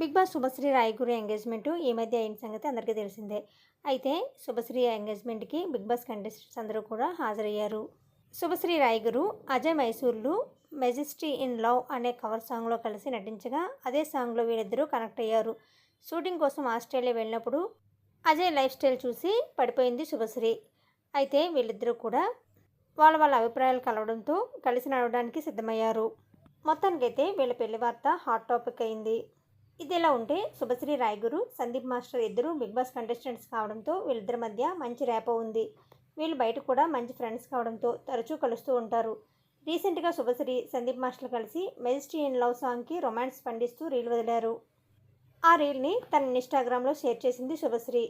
Bigg Boss Shubhashree Rayaguri engagement ఈ మధ్య అయిన సంగతి అందరికీ తెలిసిందే. అయితే శుభశ్రీ ఎంగేజ్మెంట్కి బిగ్ బాస్ కంటెస్టెంట్స్ అందరూ కూడా హాజరయ్యారు. శుభశ్రీ రాయగురు అజయ్ మైసూర్లు మెజెస్టీ ఇన్ లవ్ అనే కవర్ సాంగ్లో కలిసి నటించగా అదే సాంగ్లో వీళ్ళిద్దరూ కనెక్ట్ అయ్యారు. షూటింగ్ కోసం ఆస్ట్రేలియా వెళ్ళినప్పుడు అజయ్ లైఫ్ స్టైల్ చూసి పడిపోయింది శుభశ్రీ. అయితే వీళ్ళిద్దరూ కూడా వాళ్ళ వాళ్ళ అభిప్రాయాలు కలవడంతో కలిసి నడవడానికి సిద్ధమయ్యారు. మొత్తానికైతే వీళ్ళ పెళ్ళి వార్త హాట్ టాపిక్ అయింది. ఇది ఇలా ఉంటే శుభశ్రీ రాయగురు సందీప్ మాస్టర్ ఇద్దరు బిగ్ బాస్ కంటెస్టెంట్స్ కావడంతో వీళ్ళిద్దరి మధ్య మంచి ర్యాపో ఉంది వీళ్ళు బయట కూడా మంచి ఫ్రెండ్స్ కావడంతో తరచూ కలుస్తూ ఉంటారు. రీసెంట్గా శుభశ్రీ సందీప్ మాస్టర్ కలిసి మెజిస్ట్రీ ఇన్ లవ్ సాంగ్కి రొమాన్స్ పండిస్తూ రీల్ వదిలారు. ఆ రీల్ని తన ఇన్స్టాగ్రామ్లో షేర్ చేసింది శుభశ్రీ.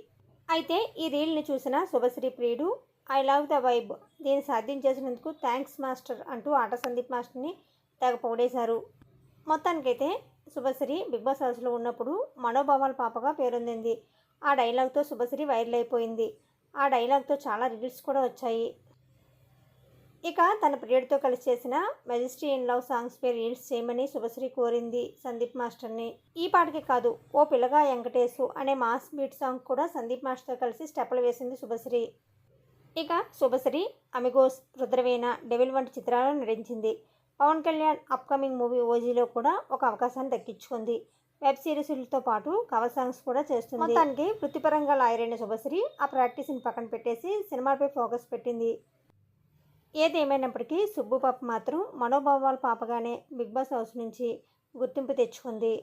అయితే ఈ రీల్ని చూసిన శుభశ్రీ ప్రియుడు ఐ లవ్ ద వైబ్. దీన్ని సాధించేసినందుకు థ్యాంక్స్ మాస్టర్ అంటూ ఆట సందీప్ మాస్టర్ని తెగ పొగిడేశారు. మొత్తానికైతే శుభశ్రీ బిగ్ బాస్ హౌస్లో ఉన్నప్పుడు మనోభావాల పాపగా పేరొందింది. ఆ డైలాగ్తో శుభశ్రీ వైరల్ అయిపోయింది. ఆ డైలాగ్తో చాలా రీల్స్ కూడా వచ్చాయి. ఇక తన ప్రియుడితో కలిసి చేసిన మెజిస్ట్రీ ఇన్ లవ్ సాంగ్స్ పై రీల్స్ చేయమని శుభశ్రీ కోరింది సందీప్ మాస్టర్ని. ఈ పాటకి కాదు ఓ పిల్లగా వెంకటేశు అనే మాస్ బీట్ సాంగ్ కూడా సందీప్ మాస్టర్ కలిసి స్టెప్పులు వేసింది శుభశ్రీ. ఇక శుభశ్రీ అమిగోస్ రుద్రవేణ డెవిల్ వంటి చిత్రాలను నటించింది. పవన్ కళ్యాణ్ అప్కమింగ్ మూవీ ఓజీలో కూడా ఒక అవకాశాన్ని దక్కించుకుంది. వెబ్ సిరీస్లతో పాటు కవర్ సాంగ్స్ కూడా చేస్తుంది. మొత్తానికి వృత్తిపరంగా లాయరైన శుభశ్రీ ఆ ప్రాక్టీస్ని పక్కన పెట్టేసి సినిమాపై ఫోకస్ పెట్టింది. ఏదేమైనప్పటికీ సుబ్బు పాప మాత్రం మనోభావాల పాపగానే బిగ్ బాస్ హౌస్ నుంచి గుర్తింపు తెచ్చుకుంది.